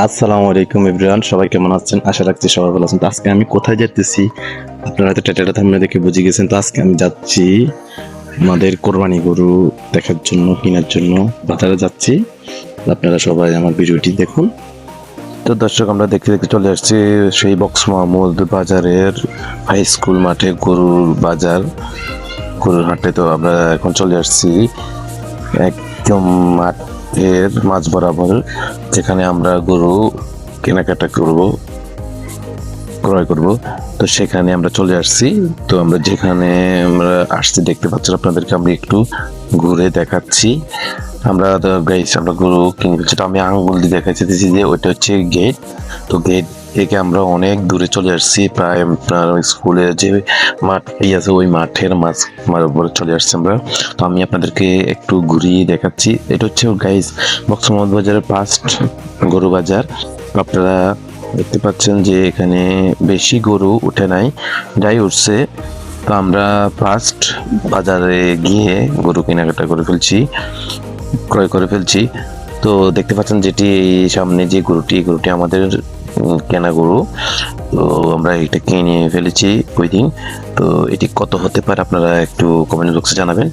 আসসালামু আলাইকুম এভরিওয়ান, সবাই কেমন আছেন? আশা রাখছি সবাই ভালো আছেন। তো আজকে আমি কোথায় যাচ্ছি আপনারা হয়তো টেটাটা থামলে দেখে বুঝে গেছেন, তো আজকে আমি যাচ্ছি আমাদের কোরবানি গরু দেখার জন্য, কেনার জন্য বাজারে যাচ্ছি। আপনারা সবাই আমার ভিডিওটি দেখুন। তো দর্শক, আমরা দেখতে দেখতে চলে আসছি সেই বক্স মাহমুদ বাজারের হাই স্কুল মাঠে গরুর বাজার, গরুর হাটে। তো আমরা এখন চলে আসছি একদম মাঠের মাঝ বরাবর, যেখানে আমরা গরু কেনাকাটা করব, ক্রয় করব। তো সেখানে আমরা চলে আসছি। তো আমরা যেখানে আমরা আসছি, দেখতে পাচ্ছেন আপনাদেরকে আমি একটু ঘুরে দেখাচ্ছি। আমরা তো গাইস আমরা গরু কিনে ফেলছি তো আমি আঙ্গুল দিয়ে দেখাচ্ছি যে ওইটা হচ্ছে গেট তো গেট থেকে আমরা অনেক দূরে চলে আসছি, প্রায় আপনার স্কুলের যে মাঠটি আছে, ওই মাঠের মাঝ উপরে চলে আসছি আমরা। তো আমি আপনাদেরকে একটু ঘুরিয়ে দেখাচ্ছি। এটা হচ্ছে গাইজ বক্স মোহাম্মদ বাজারের ফার্স্ট গরু বাজার। আপনারা দেখতে পাচ্ছেন যে এখানে বেশি গরু উঠে নাই, যাই উঠছে। তো আমরা ফার্স্ট বাজারে গিয়ে গরু কেনাকাটা করে ফেলছি, ক্রয় করে ফেলছি। তো দেখতে পাচ্ছেন যেটি সামনে যে গরুটি গরুটি আমাদের কেনা গরু তো আমরা এটা কিনে ফেলেছি ওই দিন তো এটি কত হতে পারে আপনারা একটু কমেন্ট বক্সে জানাবেন।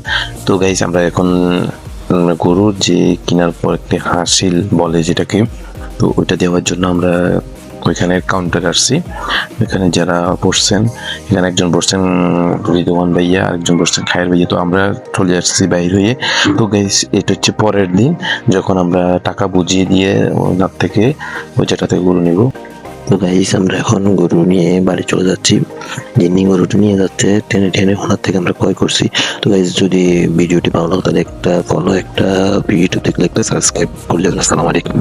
তো গাইস আমরা এখন গরু গরুর যে কেনার পর একটি হাসিল বলে যেটাকে, তো ওইটা দেওয়ার জন্য আমরা ওইখানে কাউন্টারে আসছি। এখানে যারা বসছেন, এখানে একজন বসছেন রিদওয়ান ভাইয়া, আরেকজন বসছেন খায়ের ভাইয়া। তো আমরা চলে আসছি বাইর হয়ে। তো গাইস এটা হচ্ছে পরের দিন, যখন আমরা টাকা বুঝিয়ে দিয়ে ওনার থেকে ওই যেটা থেকে গরু নিব। তো গাইস আমরা এখন গরু নিয়ে বাড়ি চলে যাচ্ছি। যিনি গরুটি নিয়ে যাচ্ছে, টেনে টেনে ওনার থেকে আমরা ক্রয় করছি। তো গাইস যদি ভিডিওটি ভালো লাগে, তাহলে একটা ফলো একটা ভিডিও দেখলে একটা সাবস্ক্রাইব করলে। আসসালামু আলাইকুম।